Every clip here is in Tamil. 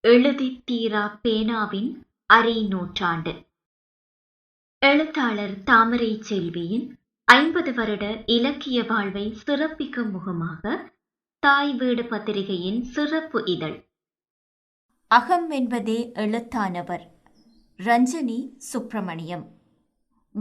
எழுதித் தீரா பேனாவின் அரை நூற்றாண்டு. எழுத்தாளர் தாமரை செல்வியின் ஐம்பது வருட இலக்கிய வாழ்வை சிறப்பிக்கும் முகமாக தாய் வீடு பத்திரிகையின் சிறப்பு இதழ். அகம் என்பதே எழுத்தானவர் ரஞ்சனி சுப்பிரமணியம்.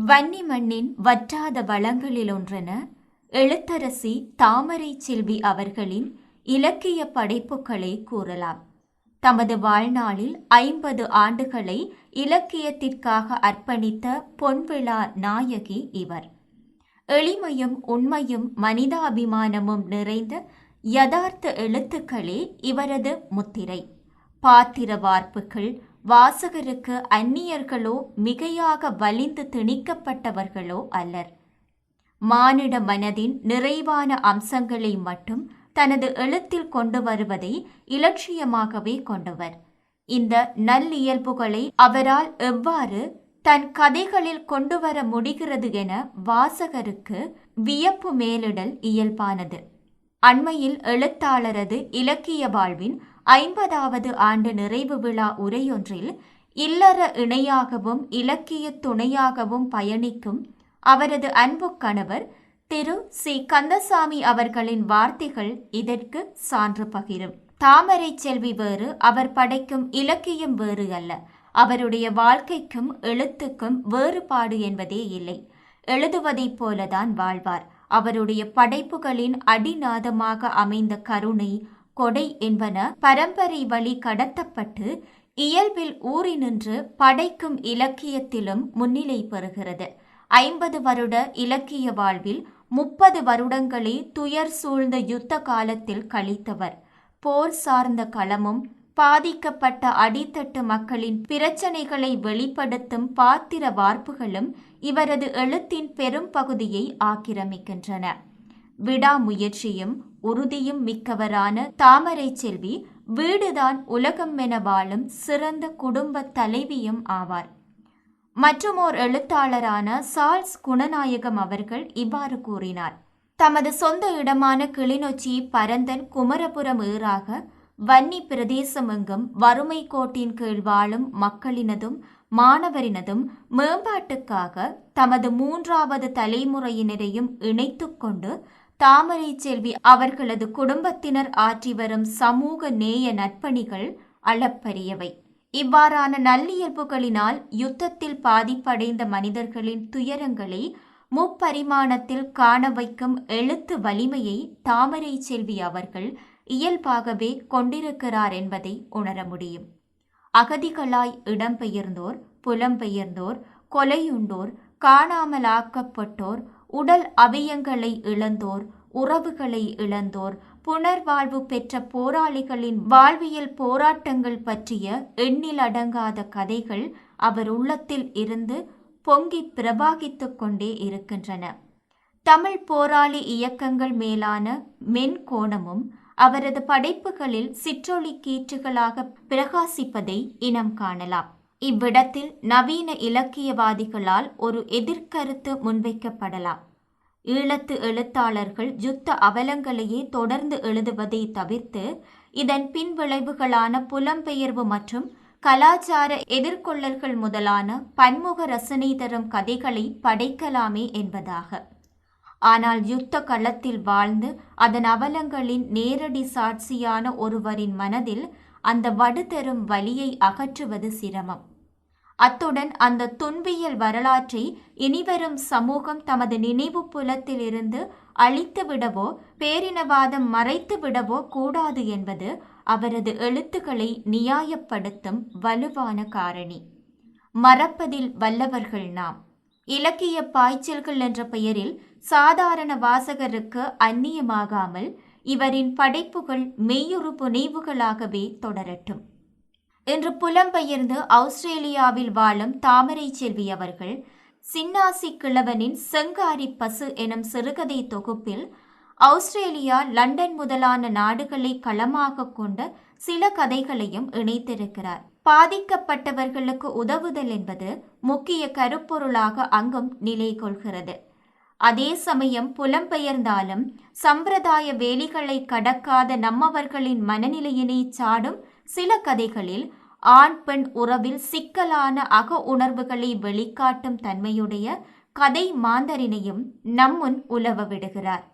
வன்னி மண்ணின் வற்றாத வளங்களில் ஒன்றென எழுத்தரசி தாமரை செல்வி அவர்களின் இலக்கிய படைப்புகளை கூறலாம். தமது வாழ்நாளில் ஐம்பது ஆண்டுகளை இலக்கியத்திற்காக அர்ப்பணித்த பொன்விழா நாயகி இவர். எளிமையும் உண்மையும் மனிதாபிமானமும் நிறைந்த யதார்த்த எழுத்துக்களே இவரது முத்திரை. பாத்திர வார்ப்புகள் வாசகருக்கு அந்நியர்களோ மிகையாக வலிந்து திணிக்கப்பட்டவர்களோ அல்லர். மானிட மனதின் நிறைவான அம்சங்களை மட்டும் தனது எழுத்தில் கொண்டு வருவதை இலட்சியமாகவே கொண்டவர். இந்த நல்லியல்புகளை அவரால் எவ்வாறு தன் கதைகளில் கொண்டு வர முடிகிறது என வாசகருக்கு வியப்பு மேலிடல் இயல்பானது. அண்மையில் எழுத்தாளரது இலக்கிய வாழ்வின் ஐம்பதாவது ஆண்டு நிறைவு விழா உரையொன்றில் இல்லற இணையாகவும் இலக்கிய துணையாகவும் பயணிக்கும் அவரது அன்பு கணவர் திரு சி. கந்தசாமி அவர்களின் வார்த்தைகள் இதற்கு சான்று பகிரும். தாமரை செல்வி வேறு அவர் படைக்கும் இலக்கியம் வேறு அல்ல. அவருடைய வாழ்க்கைக்கும் எழுத்துக்கும் வேறுபாடு என்பதே இல்லை. எழுதுவதைப் போலதான் வாழ்வார். அவருடைய படைப்புகளின் அடிநாதமாக அமைந்த கருணை கொடை என்பன பரம்பரை வழி கடத்தப்பட்டு இயல்பில் ஊறி நின்று படைக்கும் இலக்கியத்திலும் முன்னிலை பெறுகிறது. ஐம்பது வருட இலக்கிய வாழ்வில் முப்பது வருடங்களே துயர் சூழ்ந்த யுத்த காலத்தில் கழித்தவர். போர் சார்ந்த களமும் பாதிக்கப்பட்ட அடித்தட்டு மக்களின் பிரச்சனைகளை வெளிப்படுத்தும் பாத்திர வார்ப்புகளும் இவரது எழுத்தின் பெரும் பகுதியை ஆக்கிரமிக்கின்றன. விடாமுயற்சியும் உறுதியும் மிக்கவரான தாமரை செல்வி வீடுதான் உலகம் என வாழும் சிறந்த குடும்ப தலைவியும் ஆவார். மற்றுமோர் எழுத்தாளரான சார்ல்ஸ் குணநாயகம் அவர்கள் இவ்வாறு கூறினார். தமது சொந்த இடமான கிளிநொச்சி பரந்தன் குமரபுரம் ஈறாக வன்னி பிரதேசமெங்கும் வறுமை கோட்டின் கீழ் வாழும் மக்களினதும் மாணவரினதும் மேம்பாட்டுக்காக தமது மூன்றாவது தலைமுறையினரையும் இணைத்து கொண்டு தாமரை செல்வி அவர்களது குடும்பத்தினர் ஆற்றி வரும் சமூக நேய நற்பணிகள் அளப்பரியவை. இவ்வாறான நல்லியல்புகளினால் யுத்தத்தில் பாதிப்படைந்த மனிதர்களின் துயரங்களை முப்பரிமாணத்தில் காண வைக்கும் எழுத்து வலிமையை தாமரை செல்வி அவர்கள் இயல்பாகவே கொண்டிருக்கிறார் என்பதை உணர முடியும். அகதிகளாய் இடம்பெயர்ந்தோர் புலம்பெயர்ந்தோர் கொலையுண்டோர் காணாமலாக்கப்பட்டோர் உடல் அவயங்களை இழந்தோர் உறவுகளை இழந்தோர் புனர்வாழ்வு பெற்ற போராளிகளின் வாழ்வியல் போராட்டங்கள் பற்றிய எண்ணில் அடங்காத கதைகள் அவர் உள்ளத்தில் இருந்து பொங்கி பிரபாகித்து கொண்டே இருக்கின்றன. தமிழ் போராளி இயக்கங்கள் மேலான மென்கோணமும் அவரது படைப்புகளில் சிற்றொளி கீற்றுகளாக பிரகாசிப்பதை இனம் காணலாம். இவ்விடத்தில் நவீன இலக்கியவாதிகளால் ஒரு எதிர்கருத்து முன்வைக்கப்படலாம். ஈழத்து எழுத்தாளர்கள் யுத்த அவலங்களையே தொடர்ந்து எழுதுவதை தவிர்த்து இதன் பின்விளைவுகளான புலம்பெயர்வு மற்றும் கலாச்சார எதிர்கொள்ளல்கள் முதலான பன்முக ரசனை தரும் கதைகளை படைக்கலாமே என்பதாக. ஆனால் யுத்த களத்தில் வாழ்ந்து அதன் அவலங்களின் நேரடி சாட்சியான ஒருவரின் மனதில் அந்த வடு தரும் வலியை அகற்றுவது சிரமம். அத்துடன் அந்த துன்பியல் வரலாற்றை இனிவரும் சமூகம் தமது நினைவு புலத்திலிருந்து அழித்து விடவோ பேரினவாதம் மறைத்து விடவோ கூடாது என்பது அவரது எழுத்துக்களை நியாயப்படுத்தும் வலுவான காரணி. மறப்பதில் வல்லவர்கள் நாம். இலக்கிய பாய்ச்சல்கள் என்ற பெயரில் சாதாரண வாசகருக்கு அந்நியமாகாமல் இவரின் படைப்புகள் மெய்யுறு புனைவுகளாகவே தொடரட்டும். இன்று புலம்பெயர்ந்து ஆஸ்திரேலியாவில் வாழும் தாமரை செல்வி அவர்கள் சின்னாசி கிழவனின் செங்காரி பசு எனும் சிறுகதை தொகுப்பில் ஆஸ்திரேலியா லண்டன் முதலான நாடுகளை களமாக கொண்ட சில கதைகளையும் இணைத்திருக்கிறார். பாதிக்கப்பட்டவர்களுக்கு உதவுதல் என்பது முக்கிய கருப்பொருளாக அங்கும் நிலை கொள்கிறது. அதே சமயம் புலம்பெயர்ந்தாலும் சம்பிரதாய வேலிகளை கடக்காத நம்மவர்களின் மனநிலையினை சாடும் சில கதைகளில் ஆண் பெண் உறவில் சிக்கலான அக உணர்வுகளை வெளிக்காட்டும் தன்மையுடைய கதை மாந்தரினையும் நம்முன் உலவ விடுகிறார்.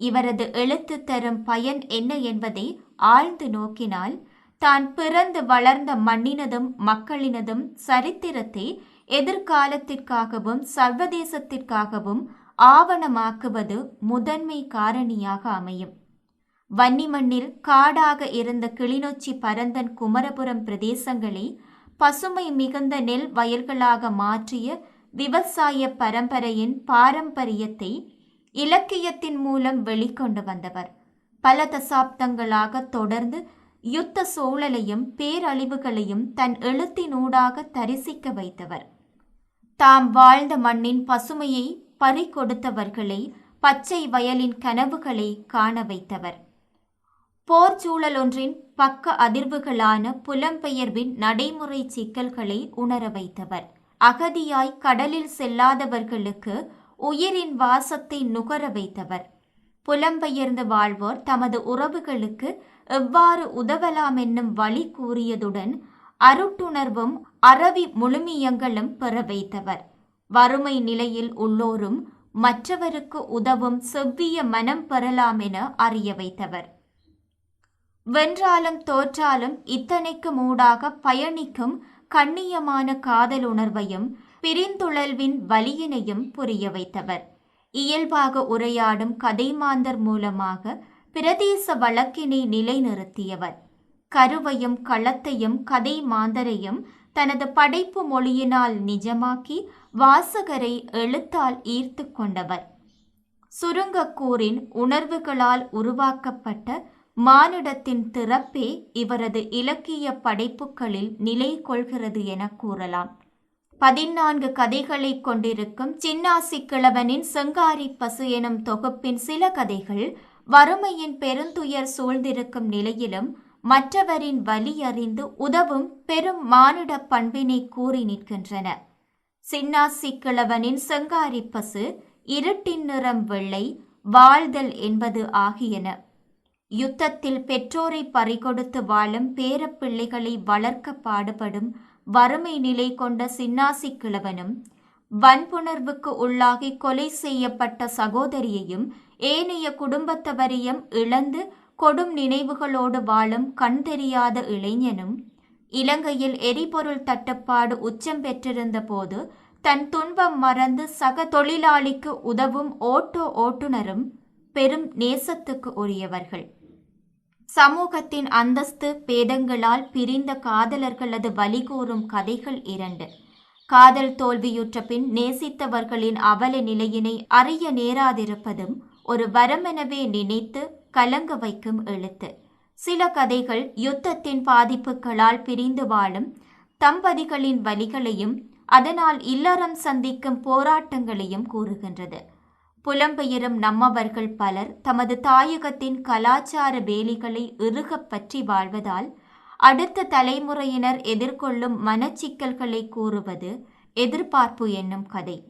இவரது எழுத்து தரும் பயன் என்ன என்பதை ஆழ்ந்து நோக்கினால் தான் பிறந்து வளர்ந்த மண்ணினதும் மக்களினதும் சரித்திரத்தை எதிர்காலத்திற்காகவும் சர்வதேசத்திற்காகவும் ஆவணமாக்குவது முதன்மை காரணியாக அமையும். வன்னிமண்ணில் காடாக இருந்த கிளிநொச்சி பரந்தன் குமரபுரம் பிரதேசங்களை பசுமை மிகுந்த நெல் வயல்களாக மாற்றிய விவசாய பரம்பரையின் பாரம்பரியத்தை இலக்கியத்தின் மூலம் வெளிக்கொண்டு வந்தவர். பல தசாப்தங்களாக தொடர்ந்து யுத்த சூழலையும் பேரழிவுகளையும் தன் எழுத்தினூடாக தரிசிக்க வைத்தவர். தாம் வாழ்ந்த மண்ணின் பசுமையை பறிகொடுத்தவர்களை பச்சை வயலின் கனவுகளை காண வைத்தவர். போர் சூழலொன்றின் பக்க அதிர்வுகளான புலம்பெயர்வின் நடைமுறை சிக்கல்களை உணர வைத்தவர். அகதியாய் கடலில் செல்லாதவர்களுக்கு உயிரின் வாசத்தை நுகர வைத்தவர். புலம்பெயர்ந்து வாழ்வோர் தமது உறவுகளுக்கு எவ்வாறு உதவலாம் என்னும் வழி கூறியதுடன் அருட்டுணர்வும் அறவி முழுமியங்களும் பெற வைத்தவர். வறுமை நிலையில் உள்ளோரும் மற்றவருக்கு உதவும் செவ்விய மனம் பெறலாம் என அறிய வைத்தவர். வென்றாலும் தோற்றாலும் இத்தனைக்கு மூடாக பயணிக்கும் கண்ணியமான காதல் உணர்வையும் பிரிந்துழல்வின் வலியினையும் புரிய வைத்தவர். இயல்பாக உரையாடும் கதைமாந்தர் மூலமாக பிரதேச வழக்கினை நிலைநிறுத்தியவர். கருவையும் களத்தையும் கதை மாந்தரையும் தனது படைப்பு மொழியினால் நிஜமாக்கி வாசகரை எழுத்தால் ஈர்த்து கொண்டவர். சுருங்கக்கூறின் உணர்வுகளால் உருவாக்கப்பட்ட மானிடத்தின் திறப்பே இவரது இலக்கிய படைப்புகளில் நிலை கொள்கிறது என கூறலாம். பதினான்கு கதைகளை கொண்டிருக்கும் சின்னாசி கிழவனின் செங்காரி பசு எனும் தொகுப்பின் சில கதைகள் வறுமையின் பெருந்துயர் சூழ்ந்திருக்கும் நிலையிலும் மற்றவரின் வலி அறிந்து உதவும் பெரும் மானுட பண்பினை கூறி நிற்கின்றன. சின்னாசி கிழவனின் செங்காரி பசு இருட்டின் நிறம் வெள்ளை வாழ்தல் என்பது ஆகியன. யுத்தத்தில் பெற்றோரை பறிகொடுத்து வாழும் பேரப்பிள்ளைகளை வளர்க்க பாடுபடும் வறுமை நிலை கொண்ட சின்னாசி கிழவனும் வன்புணர்வுக்கு உள்ளாகி கொலை செய்யப்பட்ட சகோதரியையும் ஏனைய குடும்பத்தவரையும் இழந்து கொடும் நினைவுகளோடு வாழும் கண் தெரியாத இளைஞனும் இலங்கையில் எரிபொருள் தட்டுப்பாடு உச்சம் பெற்றிருந்த போது தன் துன்பம் மறந்து சக தொழிலாளிக்கு உதவும் ஓட்டோ ஓட்டுநரும் பெரும் நேசத்துக்கு உரியவர்கள். சமூகத்தின் அந்தஸ்து பேதங்களால் பிரிந்த காதலர்களது வலி கூறும் கதைகள் இரண்டு. காதல் தோல்வியுற்ற பின் நேசித்தவர்களின் அவல நிலையினை அறிய நேராதிருப்பதும் ஒரு வரமெனவே நினைத்து கலங்க வைக்கும் எழுத்து. சில கதைகள் யுத்தத்தின் பாதிப்புகளால் பிரிந்து வாழும் தம்பதிகளின் வலிகளையும் அதனால் இல்லறம் சந்திக்கும் போராட்டங்களையும் கூறுகின்றது. புலம்பெயரும் நம்மவர்கள் பலர் தமது தாயகத்தின் கலாச்சார வேலிகளை இறுகப் பற்றி வாழ்வதால் அடுத்த தலைமுறையினர் எதிர்கொள்ளும் மனச்சிக்கல்களை கூறுவது எதிர்பார்ப்பு என்னும் கதை.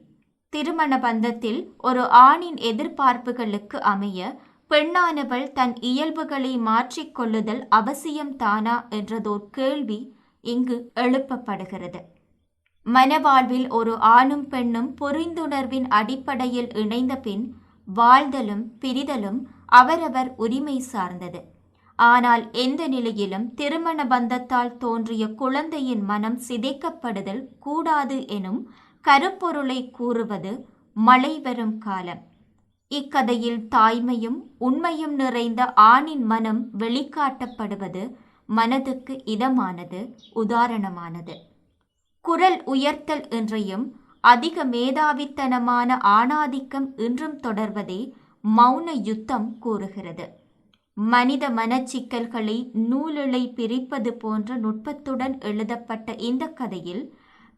திருமண பந்தத்தில் ஒரு ஆணின் எதிர்பார்ப்புகளுக்கு அமைய பெண்ணானவள் தன் இயல்புகளை மாற்றிக்கொள்ளுதல் அவசியம் தானா என்றதோர் கேள்வி இங்கு எழுப்பப்படுகிறது. மனவாழ்வில் ஒரு ஆணும் பெண்ணும் புரிந்துணர்வின் அடிப்படையில் இணைந்த பின் வாழ்தலும் பிரிதலும் அவரவர் உரிமை சார்ந்தது. ஆனால் எந்த நிலையிலும் திருமண பந்தத்தால் தோன்றிய குழந்தையின் மனம் சிதைக்கப்படுதல் கூடாது எனும் கருப்பொருளை கூறுவது மழை வரும் காலம். இக்கதையில் தாய்மையும் உண்மையும் நிறைந்த ஆணின் மனம் வெளிக்காட்டப்படுவது மனதுக்கு இதமானது உதாரணமானது. குரல் உயர்த்தல் என்றையும் அதிக மேதாவித்தனமான ஆணாதிக்கம் இன்றும் தொடர்வதே மௌன யுத்தம் கூறுகிறது. மனித மனச்சிக்கல்களை நூலிழை பிரிப்பது போன்ற நுட்பத்துடன் எழுதப்பட்ட இந்த கதையில்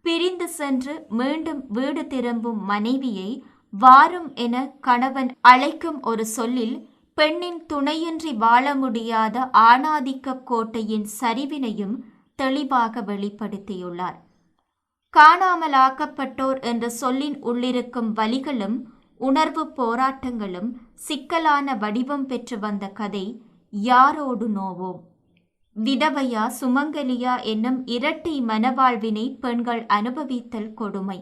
பிரிந்து சென்று மீண்டும் வீடு திரும்பும் மனைவியை வாரும் என கணவன் அழைக்கும் ஒரு சொல்லில் பெண்ணின் துணையின்றி வாழ முடியாத ஆணாதிக்க கோட்டையின் சரிவினையும் தெளிவாக வெளிப்படுத்தியுள்ளார். காணாமலாக்கப்பட்டோர் என்ற சொல்லின் உள்ளிருக்கும் வலிகளும் உணர்வு போராட்டங்களும் சிக்கலான வடிவம் பெற்று வந்த கதை யாரோடு நோவோம்? விதவையா சுமங்கலியா என்னும் இரட்டை மனவாழ்வினை பெண்கள் அனுபவித்தல் கொடுமை.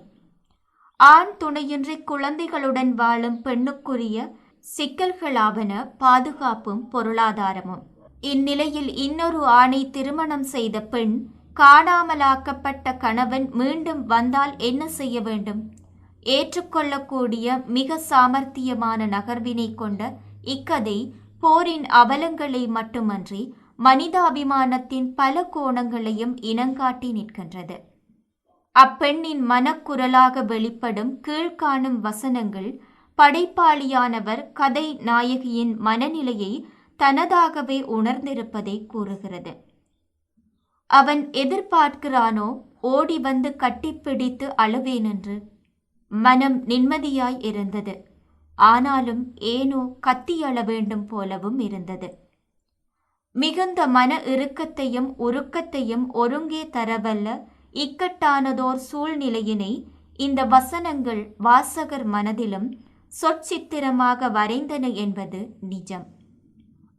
ஆண் துணையின்றி குழந்தைகளுடன் வாழும் பெண்ணுக்குரிய சிக்கல்களாவன பாதுகாப்பும் பொருளாதாரமும். இந்நிலையில் இன்னொரு ஆணை திருமணம் செய்த பெண் காணாமலாக்கப்பட்ட கணவன் மீண்டும் வந்தால் என்ன செய்ய வேண்டும்? ஏற்றுக்கொள்ளக்கூடிய மிக சாமர்த்தியமான நகர்வினை கொண்ட இக்கதை போரின் அவலங்களை மட்டுமன்றி மனிதாபிமானத்தின் பல கோணங்களையும் இனங்காட்டி நிற்கின்றது. அப்பெண்ணின் மனக்குரலாக வெளிப்படும் கீழ்காணும் வசனங்கள் படைப்பாளியானவர் கதை நாயகியின் மனநிலையை தனதாகவே உணர்ந்திருப்பதை கூறுகிறது. அவன் எதிர்பார்க்கிறானோ? ஓடி வந்து கட்டிப்பிடித்து அழுவேனென்று. மனம் நிம்மதியாய் இருந்தது. ஆனாலும் ஏனோ கத்தியள வேண்டும் போலவும் இருந்தது. மிகுந்த மன இறுக்கத்தையும் உருக்கத்தையும் ஒருங்கே தரவல்ல இக்கட்டானதோர் சூழ்நிலையினை இந்த வசனங்கள் வாசகர் மனதிலும் சொற்சித்திரமாக வரைந்தன என்பது நிஜம்.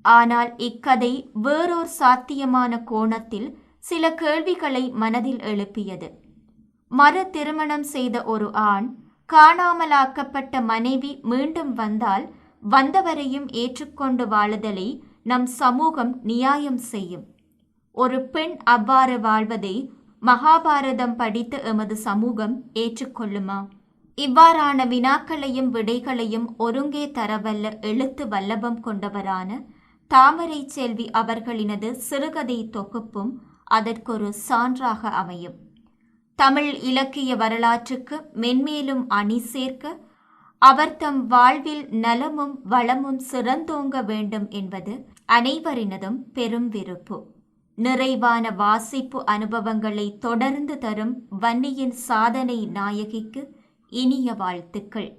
ஆனால் இக்கதை வேறோர் சாத்தியமான கோணத்தில் சில கேள்விகளை மனதில் எழுப்பியது. மறு திருமணம் செய்த ஒரு ஆண் காணாமலாக்கப்பட்ட மனைவி மீண்டும் வந்தால் வந்தவரையும் ஏற்றுக்கொண்டு வாழுதலை நம் சமூகம் நியாயம் செய்யும். ஒரு பெண் அவ்வாறு வாழ்வதை மகாபாரதம் படித்த எமது சமூகம் ஏற்றுக்கொள்ளுமா? இவ்வாறான வினாக்களையும் விடைகளையும் ஒருங்கே தரவல்ல எழுத்து வல்லபம் கொண்டவரான தாமரை செல்வி அவர்களினது சிறுகதை தொகுப்பும் அதற்கொரு சான்றாக அமையும். தமிழ் இலக்கிய வரலாற்றுக்கு மென்மேலும் அணி சேர்க்க அவர் தம் வாழ்வில் நலமும் வளமும் சிறந்தோங்க வேண்டும் என்பது அனைவரினதும் பெரும் விருப்பு. நிறைவான வாசிப்பு அனுபவங்களை தொடர்ந்து தரும் வன்னியின் சாதனை நாயகிக்கு இனிய வாழ்த்துக்கள்.